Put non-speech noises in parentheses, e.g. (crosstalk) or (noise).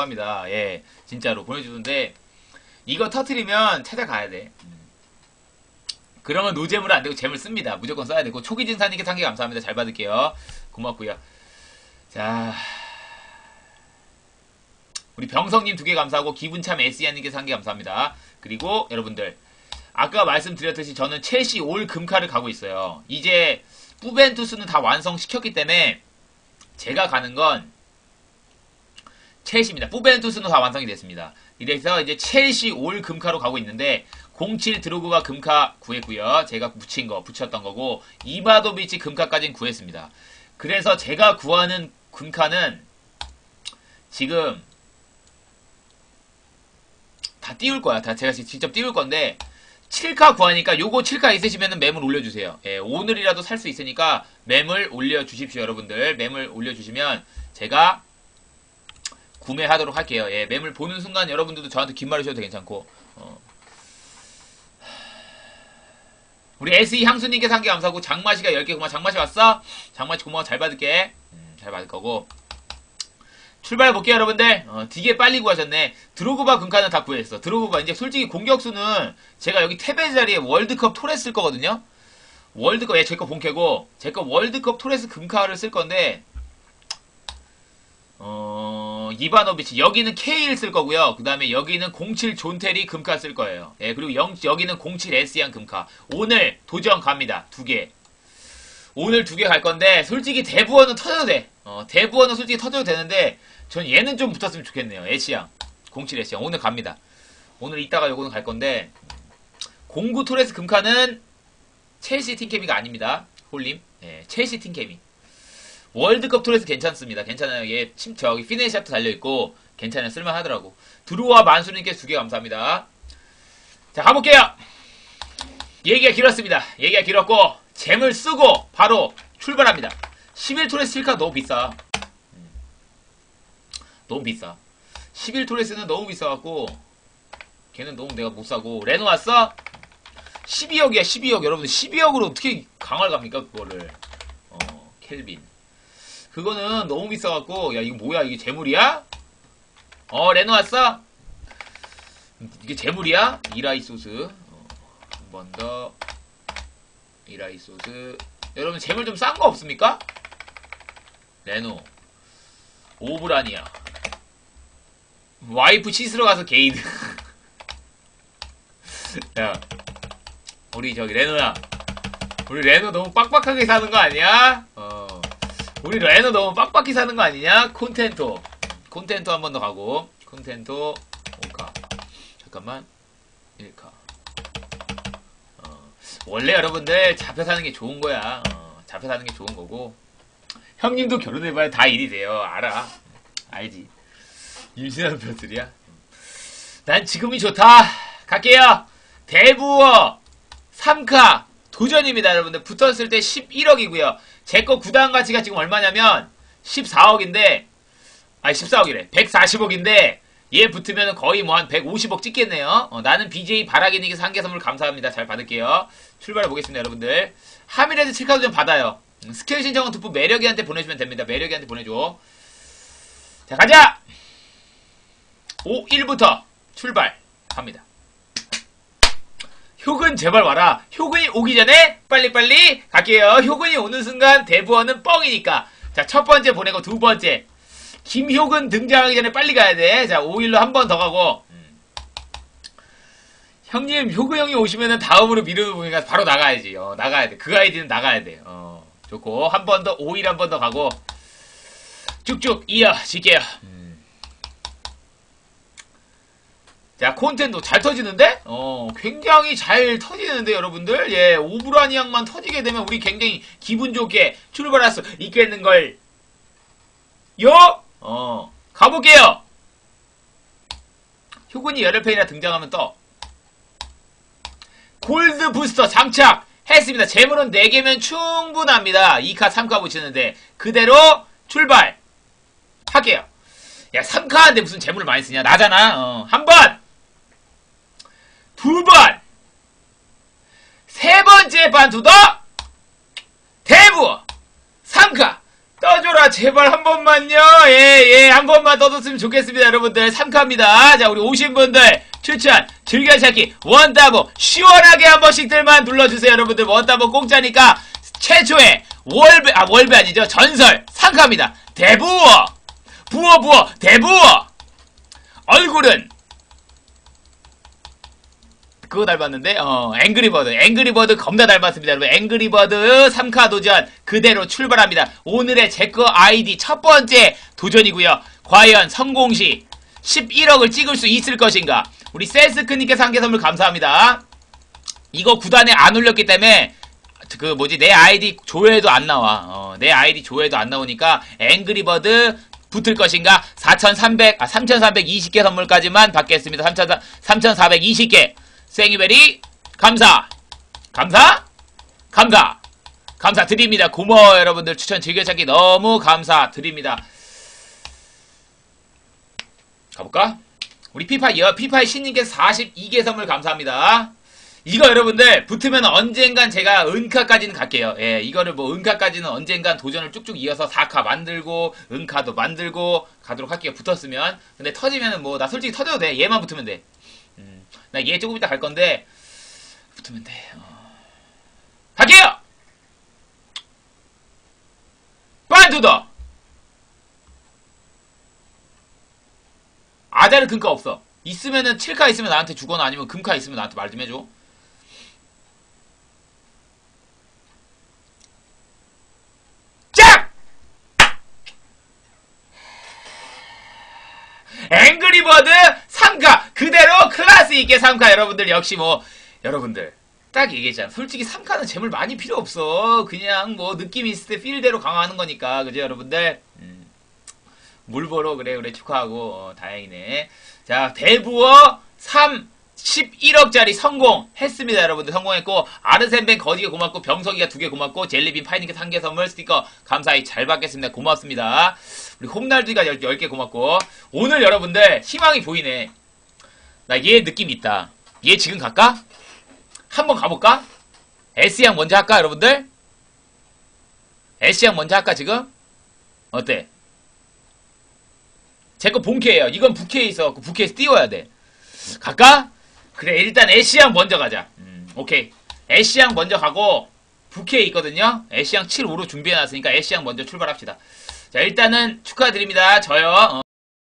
합니다. 예, 진짜로 보내주는데 이거 터트리면 찾아가야 돼. 음. 그러면 노잼으로 안 되고 잼을 씁니다. 무조건 써야 되고 초기 진사님께 상기 감사합니다. 잘 받을게요. 고맙고요. 자, 우리 병성님 두 개 감사하고 기분참 에스이아님께 상기 감사합니다. 그리고 여러분들 아까 말씀드렸듯이 저는 첼시 올 금카를 가고 있어요. 이제 뿌벤투스는 다 완성시켰기 때문에 제가 가는 건 첼시입니다. 뿌벤투스는 다 완성이 됐습니다. 이래서 이제 첼시 올 금카로 가고 있는데 07 드로그바 금카 구했고요. 제가 붙인 거 붙였던 거고 이바도비치 금카까지는 구했습니다. 그래서 제가 구하는 금카는 지금 다 띄울 거야. 다 제가 직접 띄울 건데 7카 구하니까 요거 7카 있으시면 매물 올려주세요. 예, 오늘이라도 살 수 있으니까 매물 올려주십시오, 여러분들. 매물 올려주시면 제가 구매하도록 할게요. 예, 매물 보는 순간 여러분들도 저한테 긴말 하셔도 괜찮고. 어. 우리 SE 향수님께 산게 감사하고 장마시가 10개 고마워. 장마시 왔어? 장마시 고마워. 잘 받을게. 음, 잘 받을 거고. 출발해 볼게요, 여러분들. 어, 되게 빨리 구하셨네. 드로그바 금카는 다 구했어. 드로그바 이제 솔직히 공격수는 제가 여기 탭의 자리에 월드컵 토레스 쓸 거거든요. 월드컵 예, 제거 본캐고 제 거 월드컵 토레스 금카를 쓸 건데 어, 이바노비치 여기는 K1 쓸 거고요. 그 다음에 여기는 07 존테리 금카 쓸 거예요. 예, 그리고 영, 여기는 07 에스양 금카. 오늘 도전 갑니다. 두 개. 오늘 두 개 갈 건데 솔직히 대부원은 터져도 돼. 어, 대부원은 솔직히 터져도 되는데 전 얘는 좀 붙었으면 좋겠네요. 에시양. 07 에시양. 오늘 갑니다. 오늘 이따가 요거는 갈 건데 공구 토레스 금카는 첼시 팀케미가 아닙니다. 홀림. 예, 첼시 팀케미. 월드컵 토레스 괜찮습니다. 괜찮아요. 얘 침, 저기 피네시아도 달려있고 괜찮아요. 쓸만하더라고. 드루와 만수님께 두 개 감사합니다. 자 가볼게요. 얘기가 길었습니다. 얘기가 길었고 잼을 쓰고 바로 출발합니다. 11 토레스 7카 너무 비싸. 음. 너무 비싸. 11 토레스는 너무 비싸갖고 걔는 너무 내가 못 사고 레노 왔어? 12억이야 12억 여러분들 12억으로 어떻게 강화를 갑니까 그거를 어 켈빈 그거는 너무 비싸갖고 야 이거 뭐야 이게 재물이야? 어 레노 왔어? 이게 재물이야? 이라이 소스 어, 한번 더 이라이 소스 여러분 재물 좀 싼 거 없습니까? 레노 오브라니아 와이프 씻으러 가서 게이드 (laughs) 야 우리 저기 레노야 우리 레노 너무 빡빡하게 사는 거 아니야? 어 우리 레노 너무 빡빡히 사는 거 아니냐? 콘텐토. 콘텐토 한 번 더 가고. 콘텐토 5카. 잠깐만. 1카. 어, 원래 여러분들 잡혀 사는 게 좋은 거야. 어, 잡혀 사는 게 좋은 거고. 형님도 결혼해봐야 다 일이 돼요. 알아. 알지. 임신하는 별들이야. 난 지금이 좋다. 갈게요. 대부어 3카 도전입니다 여러분들. 붙었을 때 11억이고요. 제 거 구단 가치가 지금 얼마냐면 14억인데 아니 14억이래. 140억인데 얘 붙으면 거의 뭐 한 150억 찍겠네요. 어, 나는 BJ 바라기님께 상계 선물 감사합니다. 잘 받을게요. 출발해 보겠습니다 여러분들. 하미레드 7카도 좀 받아요. 음, 스킬 신청은 두부 매력이한테 보내주면 됩니다. 매력이한테 보내줘. 자 가자! 5 1부터 출발 합니다 효근 제발 와라. 효근이 오기 전에 빨리빨리 갈게요. 효근이 오는 순간 대부원은 뻥이니까. 자, 첫 번째 보내고 두 번째. 김효근 등장하기 전에 빨리 가야 돼. 자, 5일로 한 번 더 가고. 음. 형님, 효근 형이 오시면은 다음으로 미루는 분이가 바로 나가야지. 어, 나가야 돼. 그 아이디는 나가야 돼. 어, 좋고. 한 번 더, 5일 한 번 더 가고. 쭉쭉 이어질게요. 음. 자, 콘텐도 잘 터지는데? 어, 굉장히 잘 터지는데, 여러분들? 예, 오브라니앙만 터지게 되면 우리 굉장히 기분 좋게 출발할 수 있겠는 걸. 요? 어, 가볼게요! 효군이 열혈팬이라 등장하면 떠. 골드 부스터 장착! 했습니다. 재물은 4개면 충분합니다. 2카, 3카 붙이는데. 그대로 출발! 할게요. 야, 3카인데 무슨 재물을 많이 쓰냐? 나잖아. 어, 한 번! 두 번! 세 번째 반투더 대부! 삼카! 떠줘라 제발 한 번만요. 예, 예, 한 번만 떠줬으면 좋겠습니다, 여러분들. 3카입니다. 자, 우리 오신 분들 추천, 즐겨찾기, 원따보, 시원하게 한 번씩들만 눌러주세요, 여러분들. 원따보 공짜니까 최초의 월배, 아, 월배 아니죠. 전설 3카입니다. 대부어! 부어, 부어, 대부어! 얼굴은 그거 닮았는데? 어 앵그리버드 앵그리버드 겁나 닮았습니다 여러분. 앵그리버드 3카 도전 그대로 출발합니다. 오늘의 제거 아이디 첫 번째 도전이고요. 과연 성공 시 11억을 찍을 수 있을 것인가? 우리 세스크님께서 한 개 선물 감사합니다. 이거 구단에 안 올렸기 때문에 그 뭐지? 내 아이디 조회도 안 나와. 어, 내 아이디 조회도 안 나오니까 앵그리버드 붙을 것인가? 4300, 아 3320개 선물까지만 받겠습니다. 3420개 생이베리 감사 감사 감사 감사 드립니다 고마워요 여러분들 추천 즐겨찾기 너무 감사드립니다 가볼까? 우리 피파 여 피파의 신님께서 42개 선물 감사합니다 이거 여러분들 붙으면 언젠간 제가 은카까지는 갈게요. 예, 이거를 뭐 은카까지는 언젠간 도전을 쭉쭉 이어서 4카 만들고 은카도 만들고 가도록 할게요. 붙었으면. 근데 터지면은 뭐 나 솔직히 터져도 돼. 얘만 붙으면 돼. 음, 나 얘 조금 이따 갈 건데 붙으면 돼. 어. 갈게요. 빨두더 아자르 금카 없어. 있으면은 7카 있으면 나한테 주거나 아니면 금카 있으면 나한테 말 좀 해줘. 짝! 앵그리버드 3카 클래스 있게 3카 여러분들. 역시 뭐 여러분들. 딱 얘기했잖아. 솔직히 3카는 재물 많이 필요 없어. 그냥 뭐 느낌 있을 때 필대로 강화하는 거니까. 그죠 여러분들? 음. 물보러 그래 그래. 축하하고. 어, 다행이네. 자 대부어 3 11억짜리 성공했습니다 여러분들. 성공했고 아르센뱅 거지게 고맙고 병석이가 두 개 고맙고 젤리빈 파이니크 한개 선물 스티커 감사히 잘 받겠습니다. 고맙습니다. 우리 홈날드가 10개 고맙고. 오늘 여러분들 희망이 보이네 나 얘 느낌 있다 얘 지금 갈까? 한번 가볼까? S양 먼저 할까 여러분들? S양 먼저 할까 지금? 어때? 제 거 본캐예요 이건 부캐에 있어 부캐에서 띄워야 돼 갈까? 그래 일단 애쉬양 먼저 가자 음, 오케이 애쉬양 먼저 가고 부캐에 있거든요 애쉬양 7, 5로 준비해놨으니까 애쉬양 먼저 출발합시다 자 일단은 축하드립니다 저요 어.